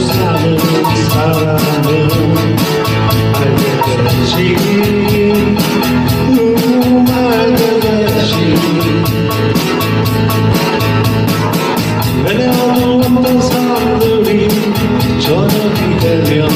사는 사람은 알게 된 지금 저녁이 되면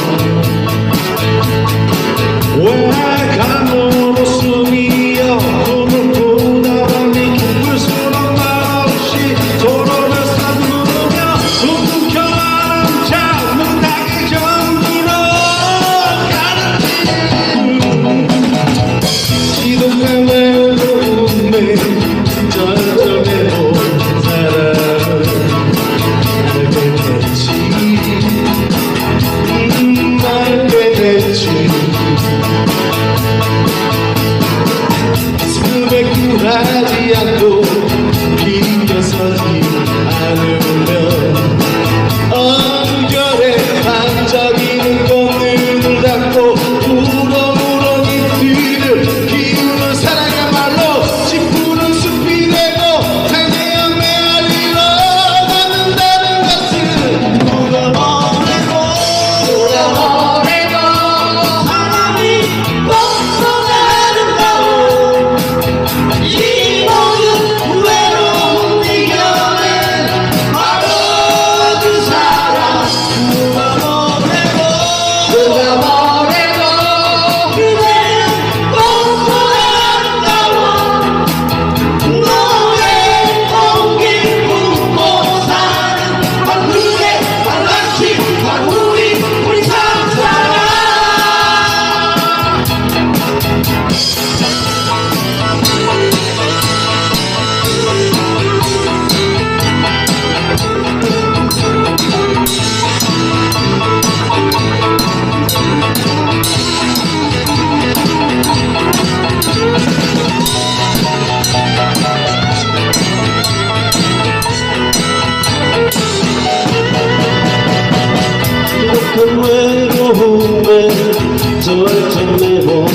널 전내본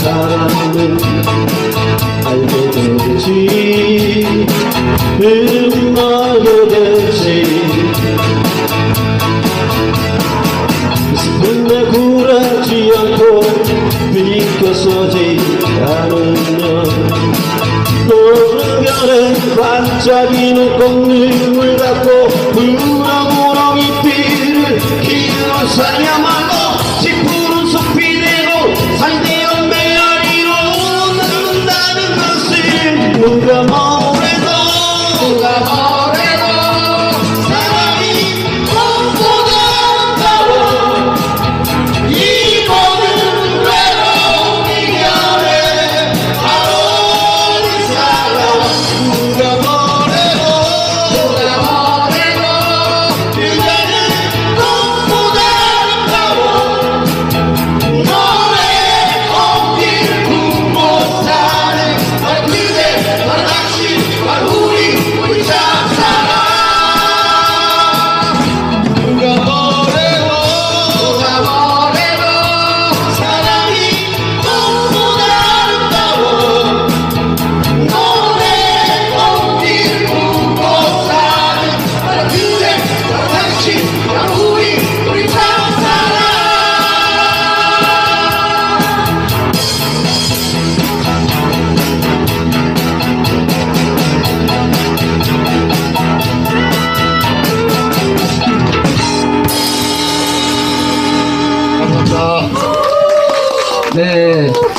사람은 알게 되지. 음 알게 되지 내 굴하지 않고 비껴서지 않으면 노는 별에 반짝이는 꽃눈을 갖고 잎을 기르는 사야말로 짚푸른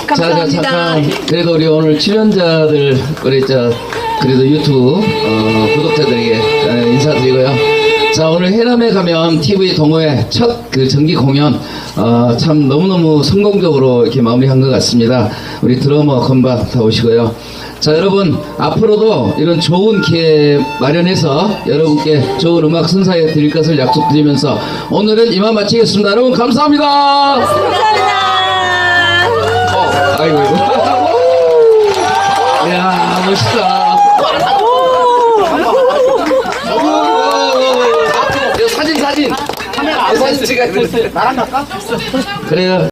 감사합니다. 잠깐. 그래도 우리 오늘 출연자들, 우리 저, 그래도 유튜브, 어, 구독자들에게 어, 인사드리고요. 자, 오늘 해남에 가면 TV 동호회 첫 그 정기 공연, 어, 참 너무너무 성공적으로 이렇게 마무리한 것 같습니다. 우리 드러머 건반 다 오시고요. 자, 여러분, 앞으로도 이런 좋은 기회 마련해서 여러분께 좋은 음악 선사해 드릴 것을 약속드리면서 오늘은 이만 마치겠습니다. 여러분, 감사합니다. 감사합니다. 어, 아이고, 이고 이야, 멋있다. 이거 사진, 사진. 카메라 사진 찍어야 돼. 나랑 갈까? 그래요.